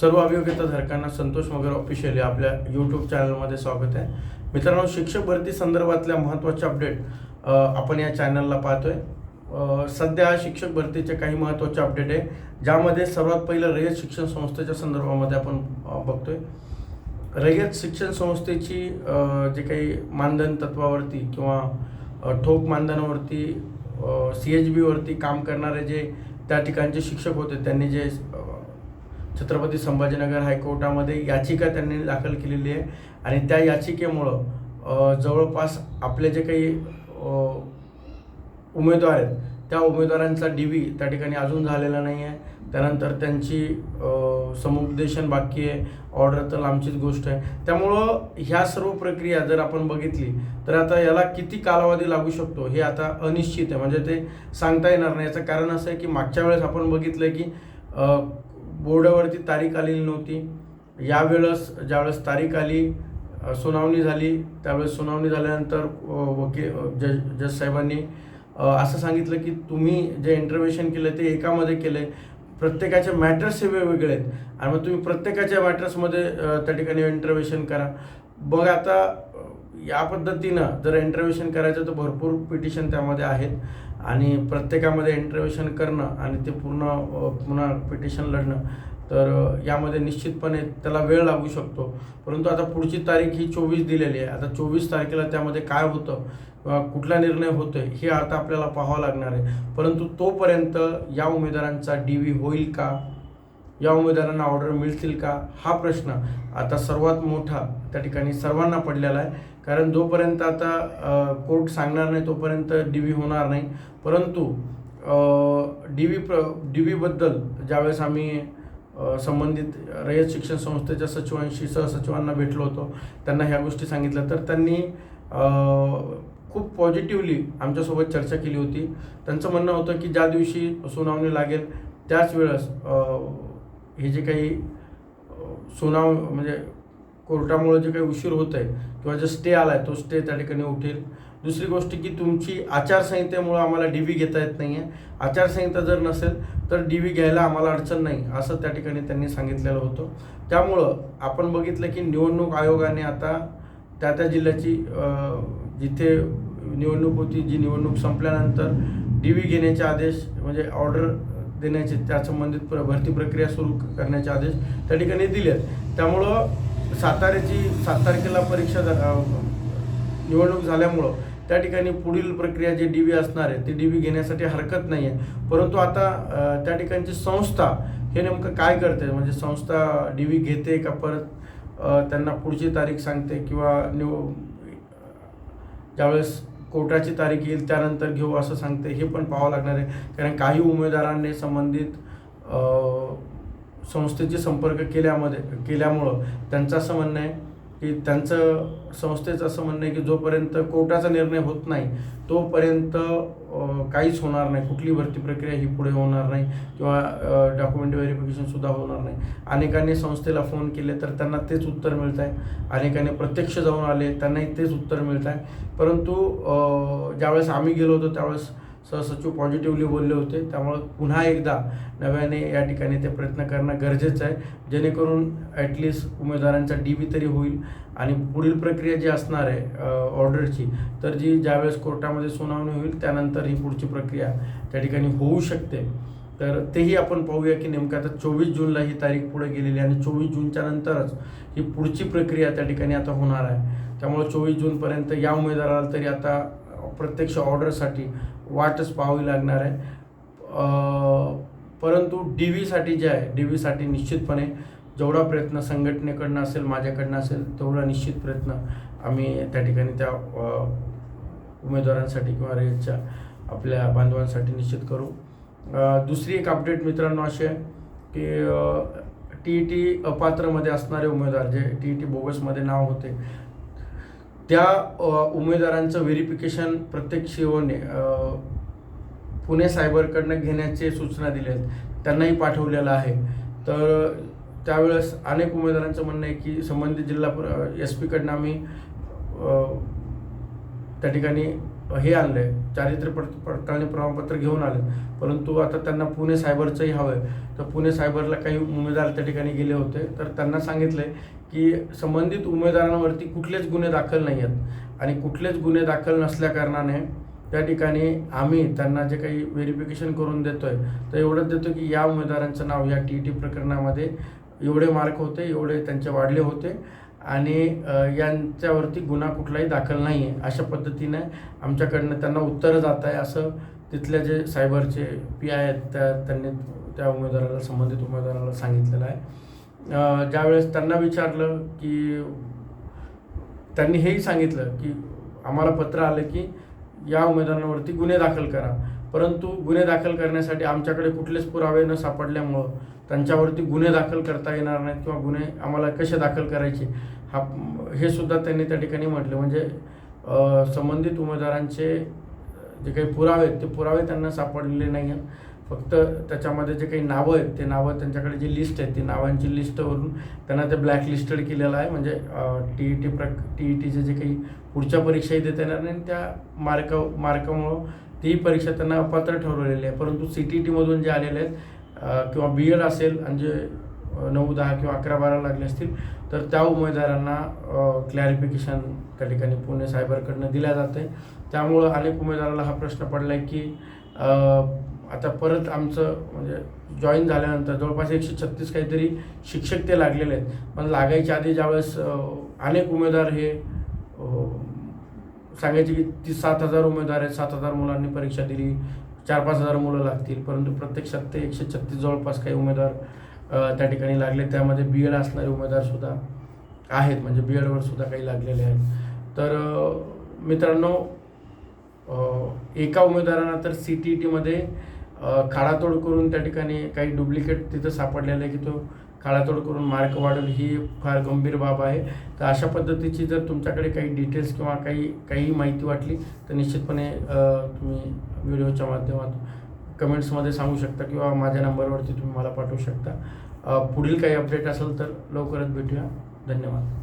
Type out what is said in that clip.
सर्व अभियोग्यताधारकांना संतोष मगर ऑफिशियल आपल्या यूट्यूब चॅनलमध्ये स्वागत आहे. मित्रांनो शिक्षक भरती संदर्भातल्या महत्त्वाचे अपडेट आपण या चॅनलला पाहतोय. सध्या शिक्षक भरतीचे काही महत्त्वाचे अपडेट आहे ज्यामध्ये सर्वात पहिलं रयत शिक्षण संस्थेच्या संदर्भामध्ये आपण बघतोय. रयत शिक्षण संस्थेची जे काही मानधन तत्वावरती किंवा ठोक मानधनावरती सी एच बीवरती काम करणारे जे त्या ठिकाणचे शिक्षक होते त्यांनी जे छत्रपती संभाजीनगर हायकोर्टामध्ये याचिका त्यांनी दाखल केलेली आहे. आणि त्या याचिकेमुळं जवळपास आपले जे काही उमेदवार आहेत त्या उमेदवारांचा डी व्ही त्या ठिकाणी अजून झालेला नाही आहे. त्यानंतर त्यांची समुपदेशन बाकी आहे. ऑर्डर तर लांबचीच गोष्ट आहे. त्यामुळं ह्या सर्व प्रक्रिया जर आपण बघितली तर आता याला किती कालावधी लागू शकतो हे आता अनिश्चित आहे. म्हणजे ते सांगता येणार नाही. याचं कारण असं आहे की मागच्या वेळेस आपण बघितलं की बोर्डावरती तारीख आलेली नव्हती. यावेळेस ज्यावेळेस तारीख आली सुनावणी झाली त्यावेळेस सुनावणी झाल्यानंतर वकील जज जज साहेबांनी असं सांगितलं की तुम्ही जे इंटरव्हेशन केलं ते एकामध्ये केलं प्रत्येकाचे मॅटर्स हे वेगवेगळे आहेत. आणि मग तुम्ही प्रत्येकाच्या मॅटर्समध्ये त्या ठिकाणी इंटरव्हेशन करा. मग आता या पद्धतीनं जर इंटरव्ह्युशन करायचं तर भरपूर पिटिशन त्यामध्ये आहेत. आणि प्रत्येकामध्ये इंटरव्ह्युशन करणं आणि ते पूर्ण पुन्हा पिटिशन लढणं तर यामध्ये निश्चितपणे त्याला वेळ लागू शकतो. परंतु आता पुढची तारीख ही चोवीस दिलेली आहे. आता चोवीस तारखेला त्यामध्ये काय होतं किंवा कुठला निर्णय होतोय हे आता आपल्याला पाहावं लागणार आहे. परंतु तोपर्यंत या उमेदवारांचा डी व्ही होईल का? या उमेदवारांना ऑर्डर मिळतील का? हा प्रश्न आता सर्वात मोठा त्या ठिकाणी सर्वांना पडलेला आहे. कारण जोपर्यंत आता कोर्ट सांगणार नाही तोपर्यंत डी व्ही होणार नाही. परंतु डी व्ही प्र डी व्हीबद्दल ज्यावेळेस आम्ही संबंधित रयत शिक्षण संस्थेच्या सचिवांशी सहसचिवांना भेटलो होतो त्यांना ह्या गोष्टी सांगितल्या तर त्यांनी खूप पॉझिटिव्हली आमच्यासोबत चर्चा केली होती. त्यांचं म्हणणं होतं की ज्या दिवशी सुनावणी लागेल त्याच वेळेस हे जे काही सुनाव म्हणजे कोर्टामुळे जे काही उशीर होत आहे किंवा जो स्टे आला आहे तो स्टे त्या ठिकाणी उठेल. दुसरी गोष्ट की तुमची आचारसंहितेमुळं आम्हाला डी व्ही घेता येत नाही आहे आचारसंहिता जर नसेल तर डी व्ही घ्यायला आम्हाला अडचण नाही असं त्या ठिकाणी त्यांनी सांगितलेलं होतं. त्यामुळं आपण बघितलं की निवडणूक आयोगाने आता त्या त्या जिल्ह्याची जिथे निवडणूक होती जी निवडणूक संपल्यानंतर डी व्ही घेण्याचे आदेश म्हणजे ऑर्डर देण्याचे त्या संबंधित प्र भरती प्रक्रिया सुरू करण्याचे आदेश त्या ठिकाणी दिले आहेत त्यामुळं साताऱ्याची सात तारखेला परीक्षा निवडणूक झाल्यामुळं त्या ठिकाणी पुढील प्रक्रिया जी डी व्ही असणार आहे ती डी व्ही घेण्यासाठी हरकत नाही आहे. परंतु आता त्या ठिकाणची संस्था हे नेमकं काय करते? म्हणजे संस्था डी व्ही घेते का परत त्यांना पुढची तारीख सांगते किंवा निव ज्यावेळेस कोर्टाची तारीख येईल त्यानंतर घेऊ असं सांगते हे पण पाहावं लागणार आहे. कारण काही उमेदवारांनी संबंधित संस्थेचे संपर्क केल्यामध्ये केल्यामुळं त्यांचं असं म्हणणं आहे की त्यांचं संस्थेचं असं म्हणणं आहे की जोपर्यंत कोर्टाचा निर्णय होत नाही तोपर्यंत काहीच होणार नाही. कुठली भरती प्रक्रिया ही पुढे होणार नाही किंवा डॉक्युमेंट व्हेरिफिकेशनसुद्धा होणार नाही. अनेकांनी संस्थेला फोन केले तर त्यांना तेच उत्तर मिळत आहे अनेकांनी प्रत्यक्ष जाऊन आले त्यांनाही तेच उत्तर मिळत आहे परंतु ज्यावेळेस आम्ही गेलो होतो त्यावेळेस सहसचिव पॉझिटिव्हली बोलले होते. त्यामुळं पुन्हा एकदा नव्याने या ठिकाणी ते प्रयत्न करणं गरजेचं आहे. जेणेकरून ॲटलिस्ट उमेदवारांचा डी बी तरी होईल. आणि पुढील प्रक्रिया जी असणार आहे ऑर्डरची तर जी ज्यावेळेस कोर्टामध्ये सुनावणी होईल त्यानंतर ही पुढची प्रक्रिया त्या ठिकाणी होऊ शकते. तर तेही आपण पाहूया की नेमकं आता चोवीस जूनला ही तारीख पुढे गेलेली आहे आणि चोवीस जूनच्या नंतरच ही पुढची प्रक्रिया त्या ठिकाणी आता होणार आहे. त्यामुळे चोवीस जूनपर्यंत या उमेदवाराला तरी आता प्रत्यक्ष ऑर्डरसाठी वाटच पाहावी लागणार आहे. परंतु डी व्हीसाठी जे आहे डी व्हीसाठी निश्चितपणे जेवढा प्रयत्न संघटनेकडनं असेल माझ्याकडनं असेल तेवढा निश्चित प्रयत्न आम्ही त्या ठिकाणी त्या उमेदवारांसाठी किंवा रेच्या आपल्या बांधवांसाठी निश्चित करू. दुसरी एक अपडेट मित्रांनो अशी आहे की टी ई टी अपात्रमध्ये असणारे उमेदवार जे टी ई टी बोगसमध्ये नाव होते त्या उमेदवारांचं व्हेरिफिकेशन प्रत्येक शिवने पुणे सायबरकडनं घेण्याचे सूचना दिल्या आहेत त्यांनाही पाठवलेलं आहे. तर त्यावेळेस अनेक उमेदवारांचं म्हणणं आहे की संबंधित जिल्हा एस पीकडनं आम्ही त्या ठिकाणी हे आणलं आहे चारित्र्य पड पडताळणी प्रमाणपत्र घेऊन आले. परंतु आता त्यांना पुणे सायबरचंही हवं आहे तर पुणे सायबरला काही उमेदवार त्या ठिकाणी गेले होते. तर त्यांना सांगितलं आहे की संबंधित उमेदवारांवरती कुठलेच गुन्हे दाखल नाही आहेत. आणि कुठलेच गुन्हे दाखल नसल्याकारणाने त्या ठिकाणी आम्ही त्यांना जे काही व्हेरिफिकेशन करून देतो आहे तर एवढंच देतो की या उमेदवारांचं नाव या टी ई टी प्रकरणामध्ये एवढे मार्क होते एवढे त्यांचे वाढले होते. आणि यांच्यावरती गुन्हा कुठलाही दाखल नाही आहे अशा पद्धतीने आमच्याकडनं त्यांना उत्तरं जात आहे असं तिथले जे सायबरचे पी आय आहेत त्या त्यांनी त्या उमेदवाराला संबंधित उमेदवाराला सांगितलेलं आहे. ज्यावेळेस त्यांना विचारलं की त्यांनी हेही सांगितलं की आम्हाला पत्र आलं की या उमेदवारांवरती गुन्हे दाखल करा. परंतु गुन्हे दाखल करण्यासाठी आमच्याकडे कुठलेच पुरावे न सापडल्यामुळं त्यांच्यावरती गुन्हे दाखल करता येणार नाहीत किंवा गुन्हे आम्हाला कसे दाखल करायचे हा हे सुद्धा त्यांनी त्या ठिकाणी म्हटले. म्हणजे संबंधित उमेदवारांचे जे काही पुरावे आहेत ते पुरावे त्यांना सापडलेले नाही आहेत फक्त त्याच्यामध्ये जे काही नावं आहेत ते नावं त्यांच्याकडे जी लिस्ट आहे ती नावांची लिस्टवरून त्यांना ते ब्लॅक लिस्टेड केलेलं आहे. म्हणजे टी ई टी प्र टी ई टीचे जे काही पुढच्या परीक्षाही देता येणार नाही आणि त्या मार्क मार्कामुळं तीही परीक्षा त्यांना अपात्र ठरवलेली आहे. परंतु सी टी टीमधून जे आलेले आहेत किंवा बी एड असेल आणि जे नऊ दहा किंवा अकरा बारा लागले असतील तर त्या उमेदवारांना क्लॅरिफिकेशन त्या ठिकाणी पुणे सायबरकडनं दिल्या जाते त्यामुळं अनेक उमेदवाराला हा प्रश्न पडला आहे की आता परत आमचं म्हणजे जॉईन झाल्यानंतर जवळपास एकशे छत्तीस काहीतरी शिक्षक ते लागलेले आहेत. पण लागायच्या आधी ज्यावेळेस अनेक उमेदवार हे सांगायचे की ती सात हजार उमेदवार आहेत सात हजार मुलांनी परीक्षा दिली चार पाच हजार मुलं लागतील परंतु प्रत्यक्षात ते एकशे छत्तीस जवळपास काही उमेदवार त्या ठिकाणी लागले. त्यामध्ये बी एड असणारे उमेदवारसुद्धा आहेत म्हणजे बी एडवर सुद्धा काही लागलेले आहेत. तर मित्रांनो एका उमेदवारांना तर सी टी टीमध्ये खाडातोड करून त्या ठिकाणी काही डुप्लिकेट तिथं सापडलेलं आहे की तो काळातोड करून मार्क वाढेल ही फार गंभीर बाब आहे. तर अशा पद्धतीची जर तुमच्याकडे काही डिटेल्स किंवा काही काही माहिती वाटली तर निश्चितपणे तुम्ही व्हिडिओच्या माध्यमातून कमेंट्समध्ये सांगू शकता किंवा माझ्या नंबरवरती तुम्ही मला पाठवू शकता. पुढील काही अपडेट असेल तर लवकरच भेटूया. धन्यवाद.